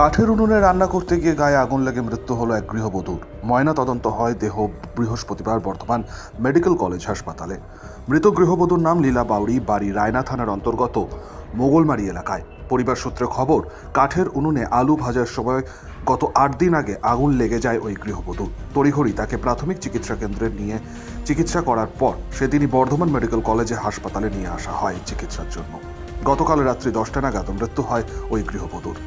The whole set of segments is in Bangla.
কাঠের উনুনে রান্না করতে গিয়ে গায়ে আগুন লেগে মৃত্যু হলো এক গৃহবধূর। ময়না তদন্ত হয় দেহ বৃহস্পতিবার বর্ধমান মেডিকেল কলেজ হাসপাতালে। মৃত গৃহবধূর নাম লীলা বাউরি বাড়ি রায়না থানার অন্তর্গত মোগলমারি এলাকায়। পরিবার সূত্রে খবর, কাঠের উনুনে আলু ভাজার সময় গত আট দিন আগে আগুন লেগে যায় ওই গৃহবধূ তড়িঘড়ি তাকে প্রাথমিক চিকিৎসা কেন্দ্রে নিয়ে চিকিৎসা করার পর সেদিনই বর্ধমান মেডিকেল কলেজে হাসপাতালে নিয়ে আসা হয় চিকিৎসার জন্য। গতকাল রাত্রি দশটা নাগাদ মৃত্যু হয় ওই গৃহবধূর।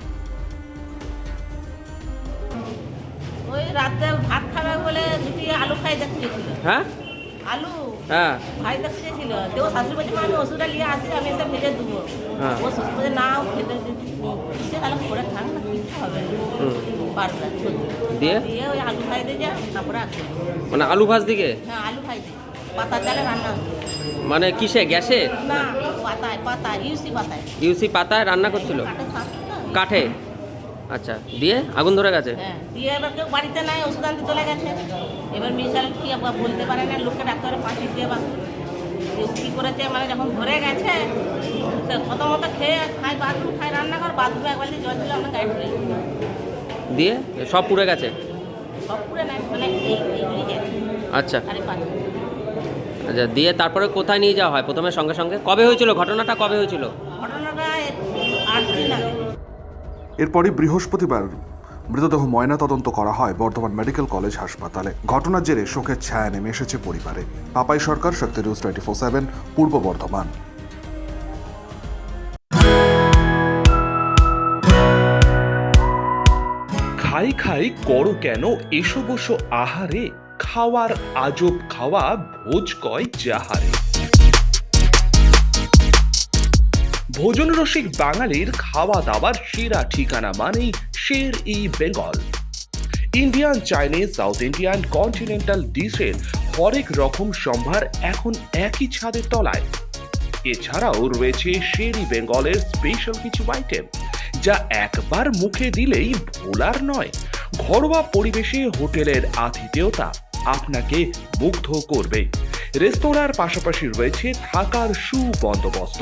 ওই রাতে ভাত খাবে বলে দুটি আলু খাই দেখতেছিল। হ্যাঁ? আলু হ্যাঁ। ভাই দেখতেছিল। তো শাশুড়ি বলছে আমি ওষুধটা নিয়ে আসি আমি এসে ভেজে দেবো। হ্যাঁ। ও শ্বশুর বলছে না ও খেতে কিসে তাহলে করে খান না কিচ্ছু হবে হুম। পারবে দিয়ে? দিয়ে ওই আলু খাই দিয়ে যা তারপরে আসবে মানে আলু ভাজ দিকে? হ্যাঁ আলু খাই দিই পাতা চালে রান্না মানে কিসে গ্যাসে? না পাতায় পাতায় ইউসি পাতায়। ইউসি পাতায় রান্না করছিল। কাঠে? আচ্ছা দিয়ে আগুন ধরে গেছে? হ্যাঁ দিয়ে এবার কেউ বাড়িতে নাই ওষুধ আনতে চলে গেছে। এবার মিশাল কি বলতে পারে না লোককে ডাক্তারে পাঠিয়ে দিয়ে বা কী করেছে মানে যখন ধরে গেছে কত মতো খেয়ে খাই বাথরুম খাই রান্নাঘর বাথরুমে একবার দিয়ে জল দিল আমরা গাড়ি ধরে দিয়ে সব পুড়ে গেছে? সব পুরে নাই মানে আচ্ছা। আচ্ছা দিয়ে তারপরে কোথায় নিয়ে যাওয়া হয়? প্রথমে সঙ্গে সঙ্গে? কবে হয়েছিল? ঘটনাটা কবে হয়েছিল? ঘটনাটা আট দিন আগে। এরপরই বৃহস্পতিবার মৃতদেহ ময়না তদন্ত করা হয় বর্ধমান মেডিকেল কলেজ হাসপাতালে। ঘটনার জেরে শোকের ছায়া নেমে এসেছে পরিবারে। Papai Sarkar, Shakti news twenty four seven, Purba Bardhaman. খাই খাই করো কেন? এসো বসো আহারে। খাওয়ার আজব খাওয়া, ভোজ কয় যাহারে। ভোজন রসিক বাঙালির খাওয়া দাওয়ার সেরা ঠিকানা মানেই Sher e Bengal. Indian, Chinese, south Indian, continental ডিশের হরেক রকম সম্ভার এখন একই ছাদের তলায়। এছাড়াও রয়েছে শেরি বেঙ্গলের স্পেশাল কিছু আইটেম যা একবার মুখে দিলেই ভোলার নয়, ঘরোয়া পরিবেশে হোটেলের আতিথেয়তা আপনাকে মুগ্ধ করবে। রেস্তোরাঁর পাশাপাশি রয়েছে থাকার সুবন্দোবস্ত।